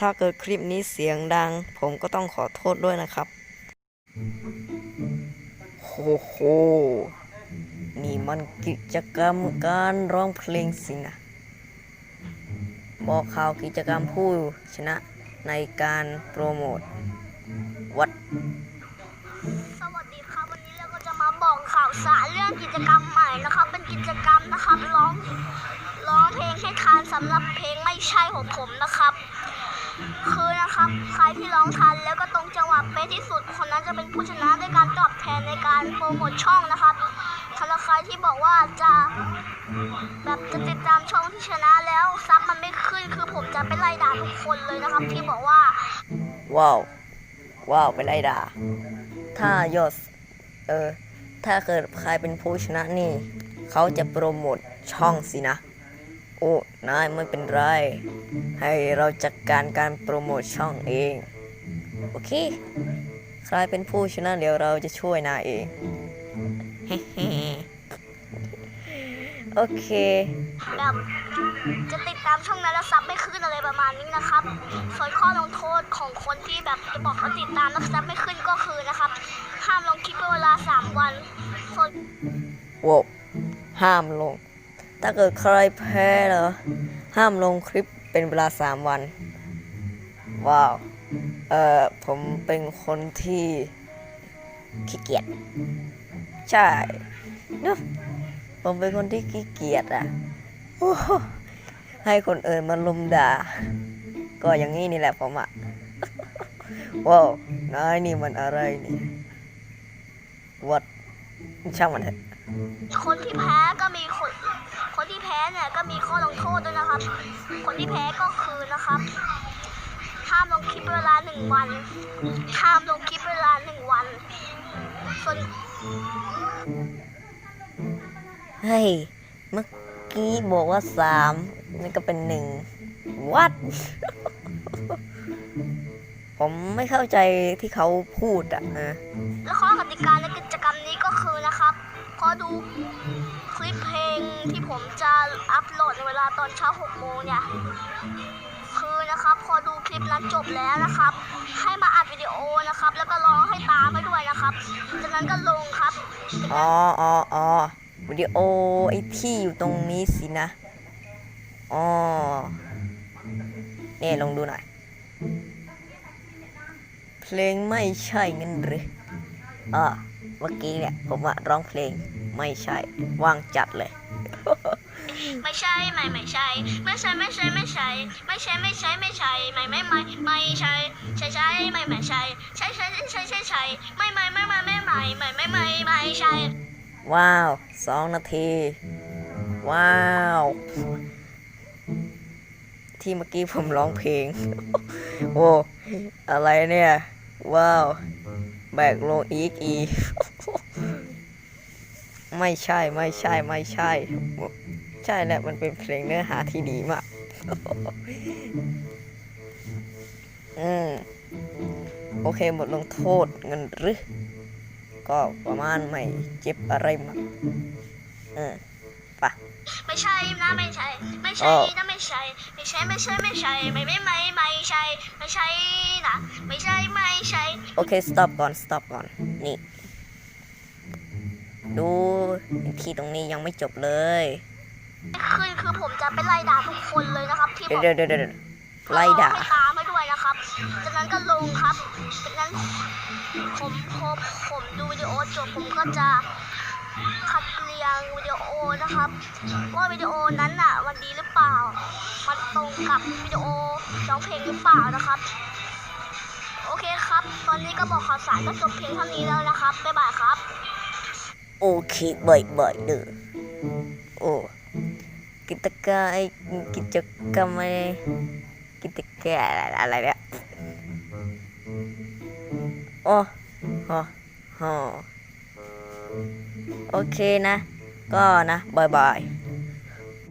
ถ้าเกิดคลิปนี้เสียงดัง ผมก็ต้องขอโทษด้วยนะครับโหโห นี่มันกิจกรรมการร้องเพลงสินะ บอกข่าวกิจกรรมผู้ชนะในการโปรโมท วัด สวัสดีครับ วันนี้เราก็จะมาบอกข่าวสารเรื่องกิจกรรมใหม่นะครับ เป็นกิจกรรมนะครับร้องร้องเพลงให้ทานสำหรับเพลงไม่ใช่ของผมนะครับ คือนะครับ ใครที่ร้องทันแล้วก็ตรงจังหวะเป๊ะที่สุด คนนั้นจะเป็นผู้ชนะด้วยการตอบแทนในการโปรโมทช่องนะครับสำหรับใครที่บอกว่าจะแบบจะติดตามช่องที่ชนะแล้วซับมันไม่ขึ้นคือผมจะไปไล่ด่าทุกคนเลยนะครับ ที่บอกว่า ว้าว ว้าวไปไล่ด่า ถ้ายอดเออ ถ้าเกิดใครเป็นผู้ชนะนี่ เขาจะโปรโมทช่องสินะ โอ้ นายไม่เป็นไร ให้เราจัดการการโปรโมทช่องเอง โอเค ใครเป็นผู้ชนะเดี๋ยวเราจะช่วยนายเอง โอเค แบบจะติดตามช่องนั้นแล้วซับไม่ขึ้นอะไรประมาณนี้นะครับ ส่วนข้อลงโทษของคนที่แบบจะบอกเขาติดตามแล้วซับไม่ขึ้นก็คือนะครับ ห้ามลงคลิปเป็นเวลา3วันส่วนโว้วห้ามลง ถ้าเกิดใครแพ้เหรอ ห้ามลงคลิปเป็นเวลาสามวัน ว้าว เอ่อ ผมเป็นคนที่ขี้เกียจ ใช่เนอะผมเป็นคนที่ขี้เกียจอะให้คนอื่นมาลุมด่า ก็อย่างนี้นี่แหละผมอะ ว้าว นายนี่มันอะไรนี่ วัดช่างมันเถอะคนที่แพ้ก็มีค พ้เนี่ยก็มีข้อลงโทษด้วยนะครับ คนที่แพ้ก็คือนะครับ ห้ามลงคลิปเป็นเวลาหนึ่งวัน ห้ามลงคลิปเป็นเวลาหนึ่งวัน ส่วน เฮ้ย เมื่อกี้บอกว่าสามนี่ก็เป็นหนึ่งวัด ผมไม่เข้าใจที่เขาพูดอะนะ และข้อกติกาในกิจกรรมนี้ก็คือนะครับพอดูคลิปเพลง ที่ผมจะอัพโหลดในเวลาตอนเช้า6โมงเนี่ย คือนะครับพอดูคลิปนั้นจบแล้วนะครับ ให้มาอัดวิดีโอนะครับ แล้วก็ร้องให้ตามไปด้วยนะครับ จากนั้นก็ลงครับ อ๋ออ๋ออ๋อวิดีโอไอที่อยู่ตรงนี้สินะ อ๋อเนี่ยลองดูหน่อย เพลงไม่ใช่เงินหรืออ่าเมื่อกี้เนี่ยผมว่าร้องเพลงไม่ใช่ว่างจัดเลย ไม่ใช่ไม่ไม่ใช่ไม่ใช่ไม่ใช่ไม่ใช่ไม่ใช่ไม่ใช่ไม่ใช่ไม่ไม่ไม่ไม่ใช่ใช่ใช่ไม่ไม่ใช่ใช่ใช่ใช่ใช่ใช่ไม่ไม่ไม่ไม่ไม่ไม่ไม่ไม่ไม่ไม่ใช่ว้าวสองนาที ว้าว ที่เมื่อกี้ผมร้องเพลง โอ้อะไรเนี่ย ว้าว แบกโลอีกอี ไม่ใช่ไม่ใช่ไม่ใช่ ใช่แหละมันเป็นเพลงเนื้อหาที่ดีมากอืมโอเคหมดลงโทษเงินหรือ ก็ประมาณไม่เจ็บอะไรมากอืมปะไม่ใช่นะไม่ใช่ ไม่ใช่นะไม่ใช่ ไม่ใช่ไม่ใช่ไม่ใช่ไม่ไม่ไม่ไม่ใช่ไม่ใช่นะไม่ใช่ไม่ใช่ โอเค stop ก่อน stop ก่อน นี่ ดูที่ตรงนี้ยังไม่จบเลยขึ้นคือผมจะไปไล่ด่าทุกคนเลยนะครับที่บเดี๋ยอกเดี๋ยวเดี๋ยวเดี๋ยวไล่ด่าตามไปด้วยนะครับ จากนั้นก็ลงครับ จากนั้นผมพอผมดูวิดีโอจบผมก็จะคัดเรียงวิดีโอนะครับ ว่าวิดีโอนั้นน่ะมันดีหรือเปล่า มันตรงกับวิดีโอร้องเพลงหรือเปล่านะครับ โอเคครับ ตอนนี้ก็บอกข่าวสารก็จบเพียงเท่านี้แล้วนะครับบ๊ายบายครับ โอเคบ่อยบอยๆเด้อโอ้กิจกรรมกิจกรรมอะไรกิจกรรมอะไรเนี่ยโอ้ฮะฮะโอเคนะ ก็นะบายบาย